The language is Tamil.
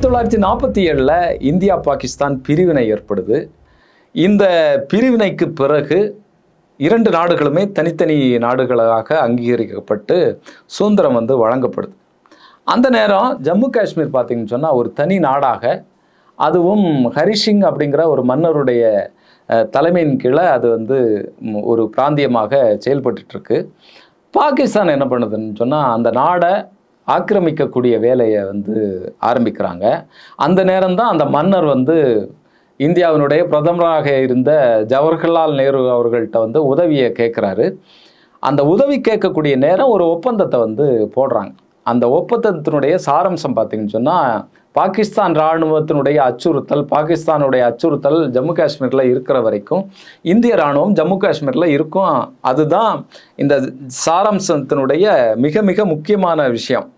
ஆயிரத்தி தொள்ளாயிரத்தி நாற்பத்தி ஏழில் இந்தியா பாகிஸ்தான் பிரிவினை ஏற்படுது. இந்த பிரிவினைக்கு பிறகு இரண்டு நாடுகளுமே தனித்தனி நாடுகளாக அங்கீகரிக்கப்பட்டு சுதந்திரம் வந்து வழங்கப்படுது. அந்த நேரம் ஜம்மு காஷ்மீர் பார்த்திங்கன்னு சொன்னால் ஒரு தனி நாடாக அதுவும் ஹரிசிங் அப்படிங்கிற ஒரு மன்னருடைய தலைமையின் கீழே அது வந்து ஒரு பிராந்தியமாக செயல்பட்டுருக்கு பாகிஸ்தான் என்ன பண்ணுதுன்னு சொன்னால் அந்த நாடை ஆக்கிரமிக்கக்கூடிய வேலையை வந்து ஆரம்பிக்கிறாங்க. அந்த நேரம்தான் அந்த மன்னர் வந்து இந்தியாவினுடைய பிரதமராக இருந்த ஜவஹர்லால் நேரு அவர்கள்ட்ட வந்து உதவியை கேட்குறாரு. அந்த உதவி கேட்கக்கூடிய நேரம் ஒரு ஒப்பந்தத்தை வந்து போடுறாங்க. அந்த ஒப்பந்தத்தினுடைய சாரம்சம் பார்த்தீங்கன்னு சொன்னால் பாகிஸ்தான் இராணுவத்தினுடைய அச்சுறுத்தல் பாகிஸ்தானுடைய அச்சுறுத்தல் ஜம்மு காஷ்மீரில் இருக்கிற வரைக்கும் இந்திய இராணுவம் ஜம்மு காஷ்மீரில் இருக்கும். அதுதான் இந்த சாராம்சத்தினுடைய மிக மிக முக்கியமான விஷயம்.